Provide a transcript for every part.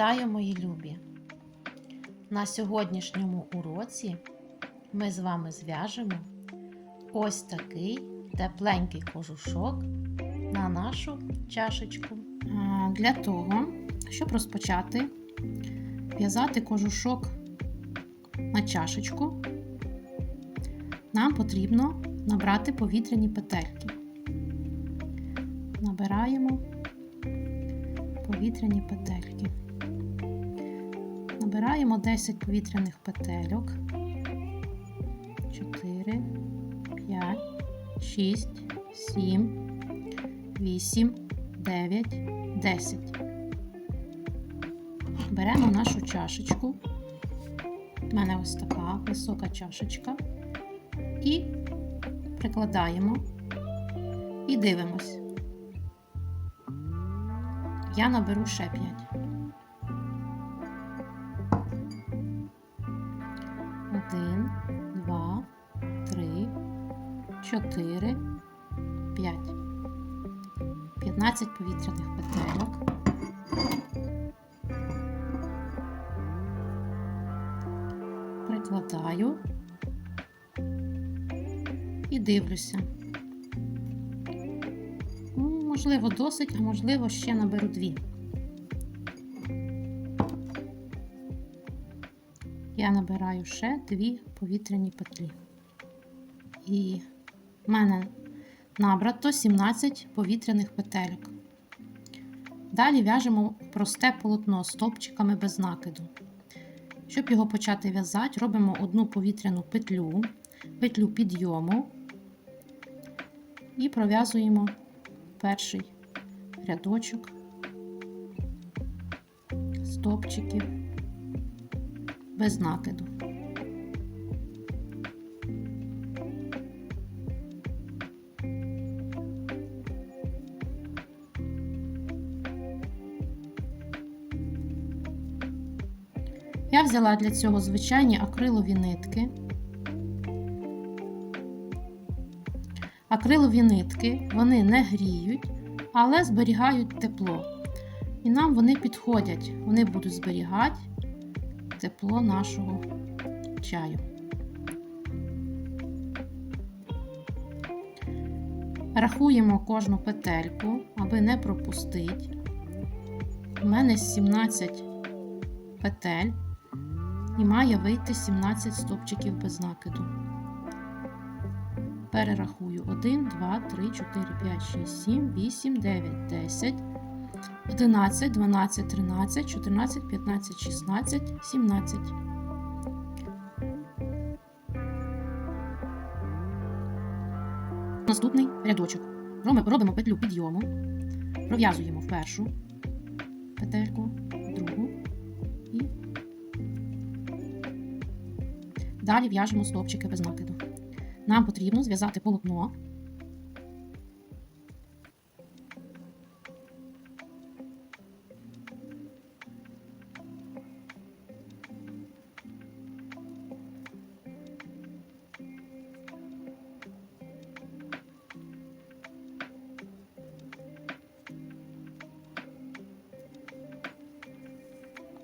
Вітаю, мої любі! На сьогоднішньому уроці ми з вами зв'яжемо ось такий тепленький кожушок на нашу чашечку. Для того, щоб розпочати в'язати кожушок на чашечку, нам потрібно набрати повітряні петельки. Набираємо повітряні петельки. Набираємо 10 повітряних петельок. 4, 5, 6, 7, 8, 9, 10. Беремо нашу чашечку. У мене ось така висока чашечка. І прикладаємо і дивимось. Я наберу ще 5. 4, 5, 15 повітряних петельок. Прикладаю і дивлюся. Ну, можливо, досить, а можливо, ще наберу дві. Я набираю ще дві повітряні петлі. І в мене набрато 17 повітряних петельок. Далі в'яжемо просте полотно стовпчиками без накиду. Щоб його почати в'язати, робимо одну повітряну петлю, петлю підйому і пров'язуємо перший рядочок стовпчиків без накиду. Я взяла для цього звичайні акрилові нитки. Акрилові нитки вони не гріють, але зберігають тепло. І нам вони підходять, вони будуть зберігати тепло нашого чаю. Рахуємо кожну петельку, аби не пропустити. У мене 17 петель і має вийти 17 стопчиків без накиду. Перерахую 1, 2, 3, 4, 5, 6, 7, 8, 9, 10, 11, 12, 13, 14, 15, 16, 17. Наступний рядочок. Робимо- петлю підйому, пров'язуємо в першу петельку, другу далі в'яжемо стовпчики без накиду. Нам потрібно зв'язати полотно.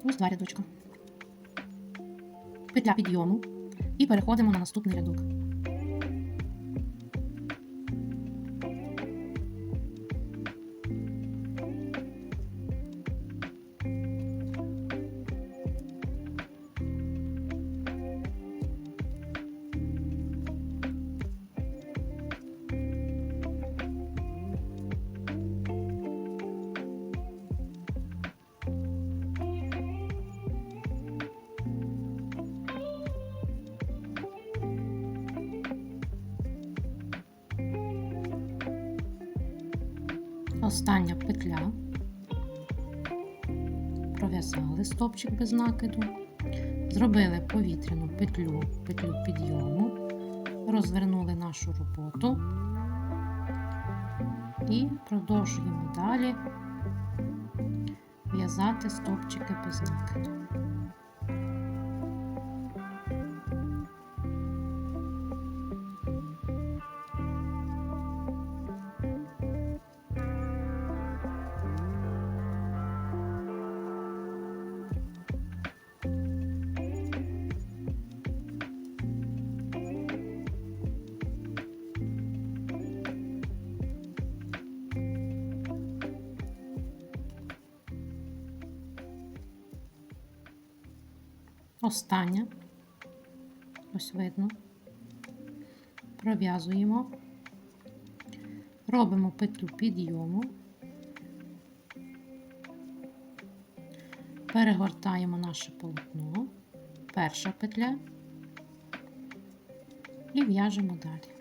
Ось два рядочка. Петля підйому. І переходимо на наступний рядок. Пров'язали без накиду. Зробили повітряну петлю, петлю підйому, розвернули нашу роботу і продовжуємо далі в'язати стовпчики без накиду. Остання. Ось видно. Пров'язуємо. Робимо петлю підйому. Перегортаємо наше полотно. Перша петля. І в'яжемо далі.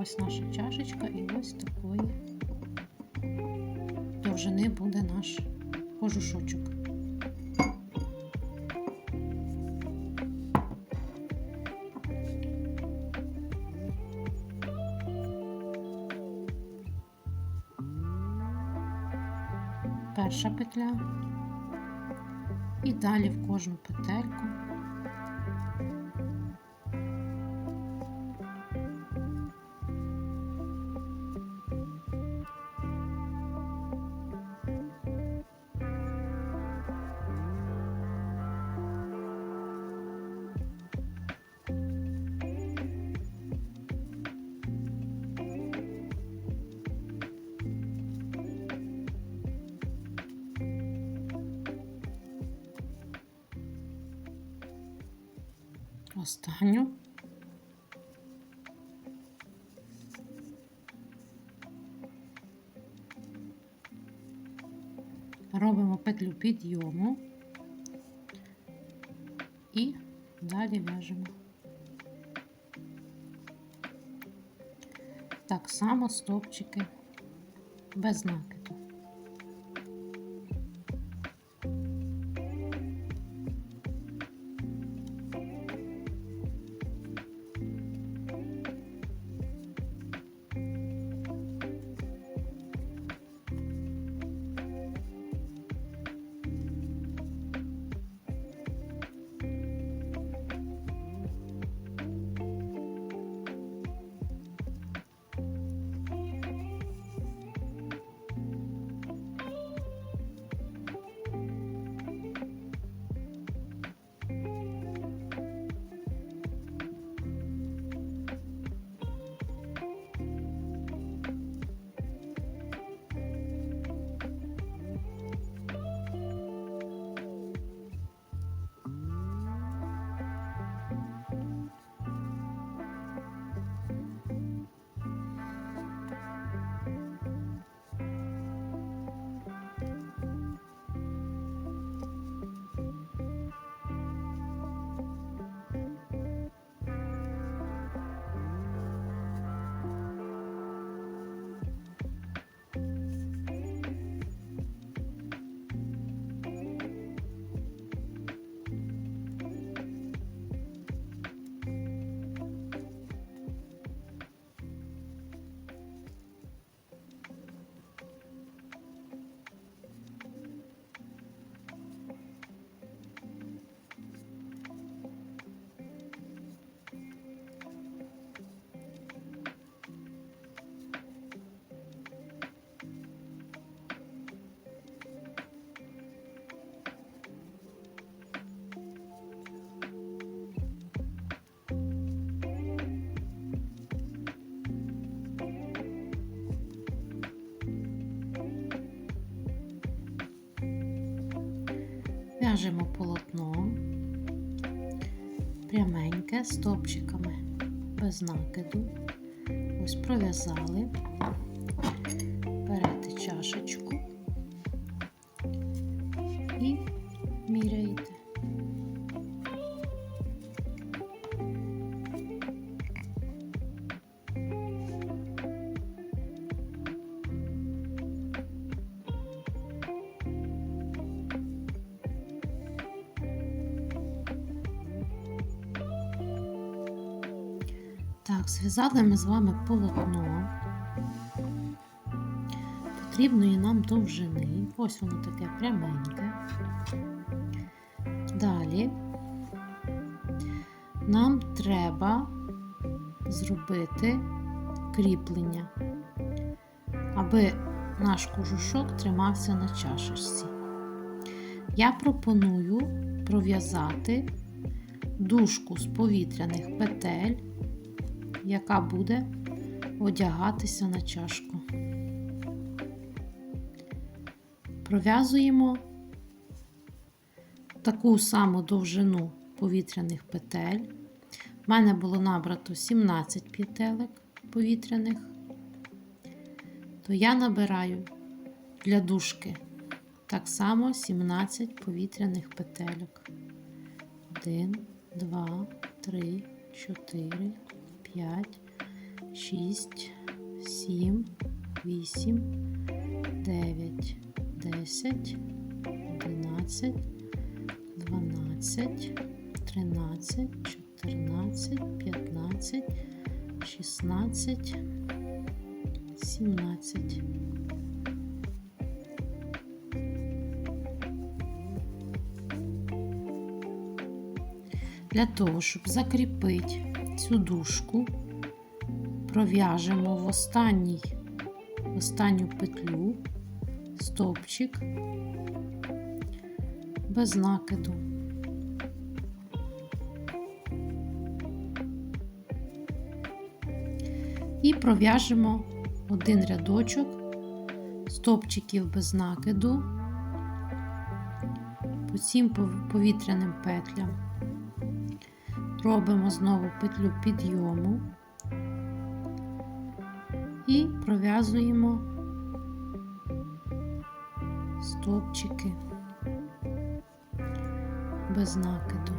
Ось наша чашечка, і ось такої довжини буде наш кожушочок. перша петля і далі в кожну петельку останню. Робимо петлю підйому і далі в'яжемо. Так само стовпчики без накиду. В'яжемо полотно пряменьке стопчиками без накиду. Ось пров'язали, берете чашечку Так, зв'язали ми з вами полотно. потрібної нам довжини. Ось воно таке пряменьке. Далі нам треба зробити кріплення, аби наш кожушок тримався на чашечці. Я пропоную пров'язати дужку з повітряних петель, яка буде одягатися на чашку. Пров'язуємо таку саму довжину повітряних петель. У мене було набрато 17 петелек повітряних, то я набираю для дужки так само 17 повітряних петельок. 1, 2, 3, 4, 5, 6, 7, 8, 9, 10, 11, 12, 13, 14, 15, 16, 17. Для того, щоб закріпити цю дужку, пров'яжемо в останній, в останню петлю стовпчик без накиду. І пров'яжемо один рядочок стовпчиків без накиду по цим повітряним петлям. Робимо знову петлю підйому і пров'язуємо стовпчики без накиду.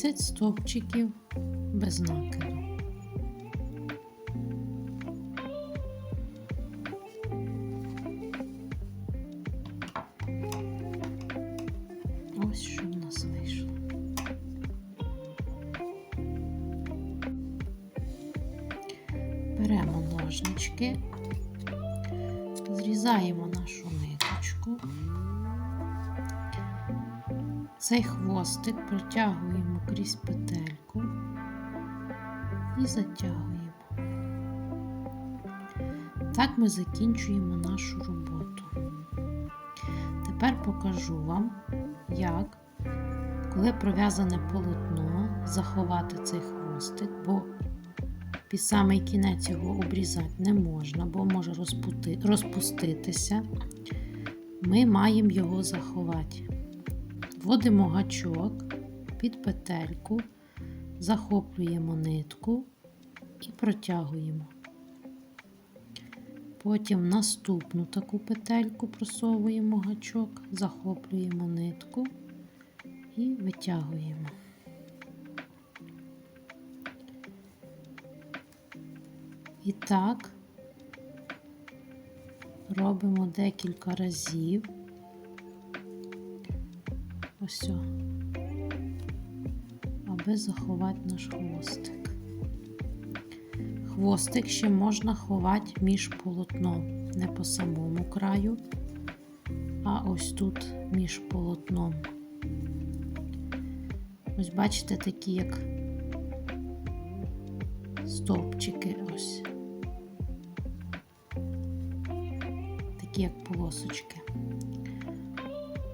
Сімнадцять стовпчиків без накиду. Хвостик протягуємо крізь петельку і затягуємо. Так ми закінчуємо нашу роботу. Тепер покажу вам, як, коли пров'язане полотно, заховати цей хвостик, бо під самий кінець його обрізати не можна, бо може розпуститися. Ми маємо його заховати. Вводимо гачок під петельку, захоплюємо нитку і протягуємо. Потім наступну таку петельку просовуємо гачок, захоплюємо нитку і витягуємо. І так робимо декілька разів. Ось, аби заховати наш хвостик. Хвостик ще можна ховати між полотном, не по самому краю, а ось тут між полотном. Ось бачите, такі як стовпчики ось. Такі як полосочки.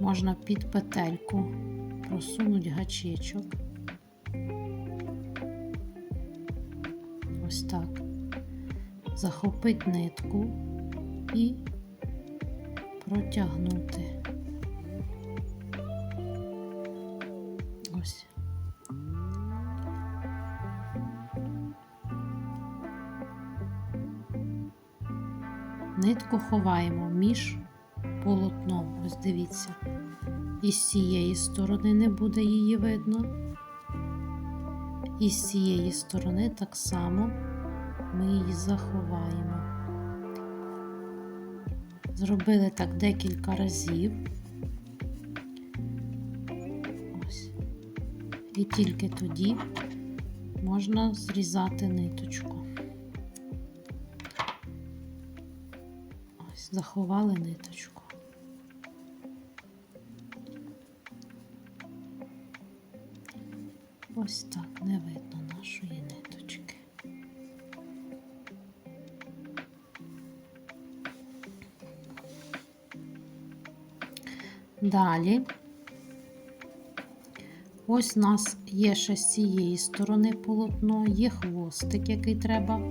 Можна під петельку просунути гачечок. Ось так. Захопити нитку і протягнути. Ось. Нитку ховаємо між полотном. Ось дивіться. І з цієї сторони не буде її видно. І з цієї сторони так само ми її заховаємо. Зробили так декілька разів. Ось. І тільки тоді можна зрізати ниточку. Ось, заховали ниточку. Далі. Ось у нас є ще з цієї сторони полотно, є хвостик, який треба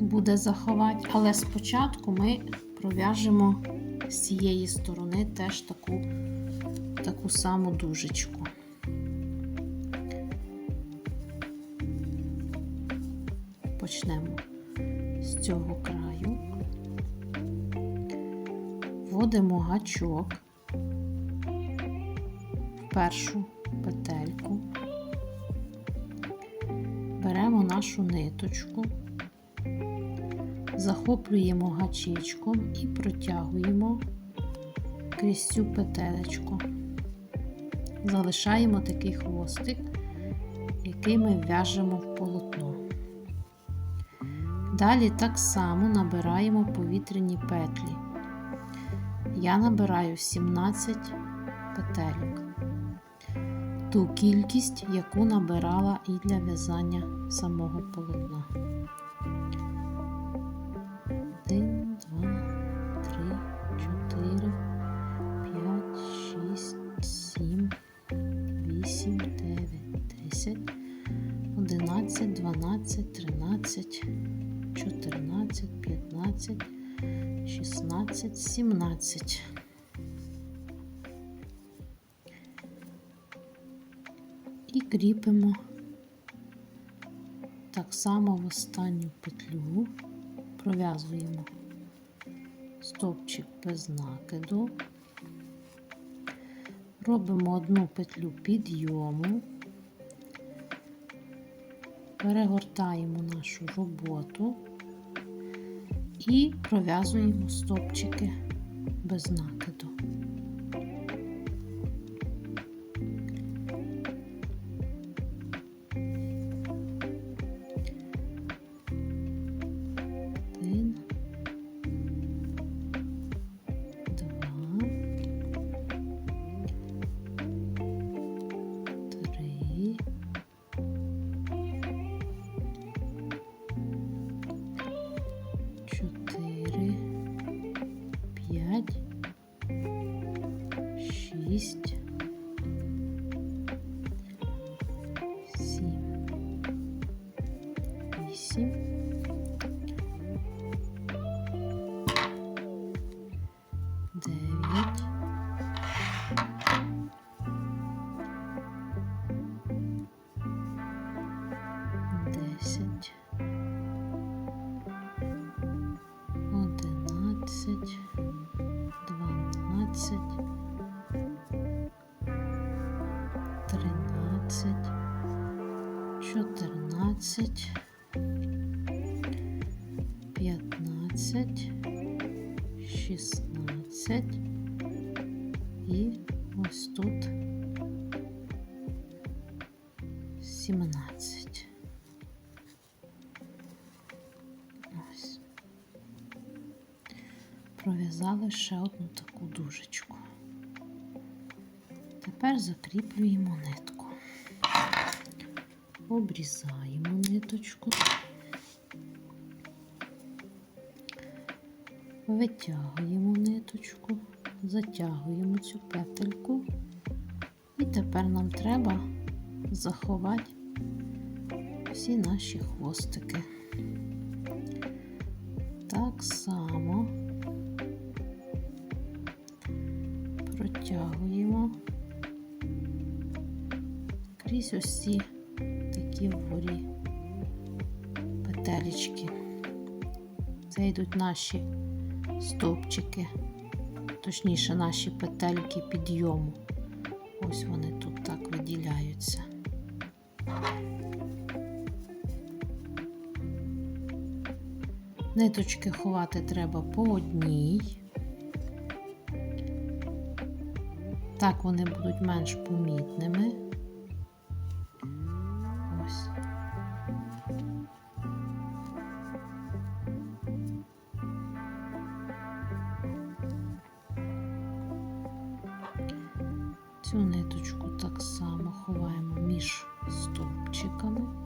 буде заховати, але спочатку ми пров'яжемо з цієї сторони теж таку, таку саму дужечку. Почнемо з цього краю, вводимо гачок в першу петельку, беремо нашу ниточку, захоплюємо гачечком і протягуємо крізь цю петелечку. Залишаємо такий хвостик, який ми в'яжемо в полотно. Далі так само набираємо повітряні петлі. Я набираю 17 петельок. Ту кількість, яку набирала і для в'язання самого полотна. І кріпимо так само в останню петлю, пров'язуємо стовпчик без накиду, робимо одну петлю підйому, перегортаємо нашу роботу і пров'язуємо стовпчики без накиду. 14, 15, 16 і ось тут 17. Ось. Пров'язали ще одну таку дужечку. Тепер закріплюємо нитку обрізаємо ниточку, витягуємо ниточку, затягуємо цю петельку. І тепер нам треба заховати всі наші хвостики. Так само протягуємо крізь ось ці такі вгорі петелечки. Це йдуть наші стовпчики, точніше наші петельки підйому. Ось вони тут так виділяються. Ниточки ховати треба по одній. Так вони будуть менш помітними. Цю ниточку так само ховаємо між стовпчиками.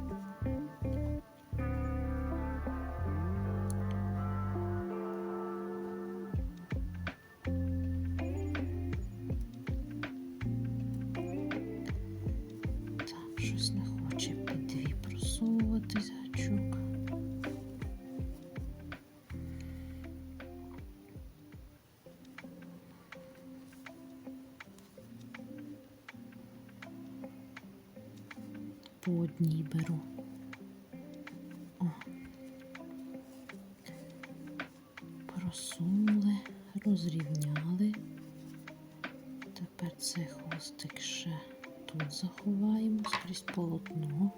Цей хвостик ще тут заховаємо скрізь полотно.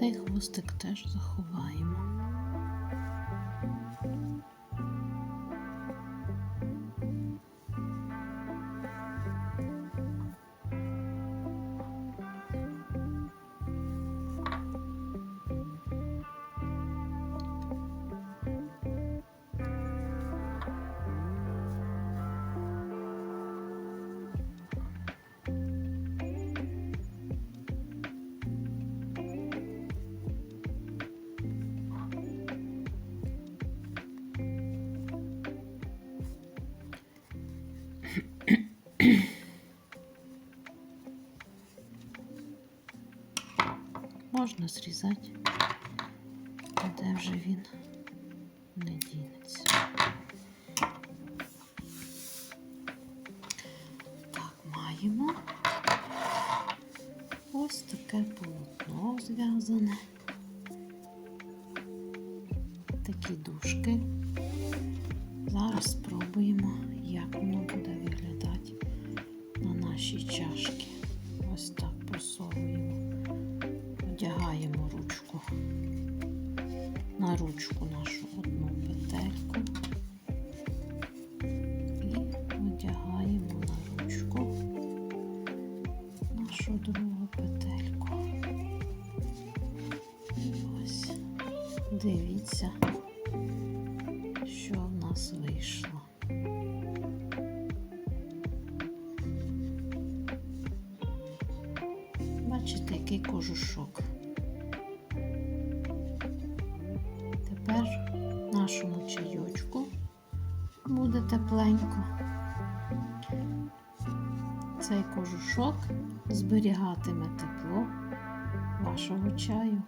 Цей хвостик теж заховаємо. Можна зрізати, де вже він не дінеться. Так, маємо ось таке полотно зв'язане. Дивіться, що в нас вийшло. Бачите, який кожушок. Тепер нашому чайочку буде тепленько. Цей кожушок зберігатиме тепло вашого чаю.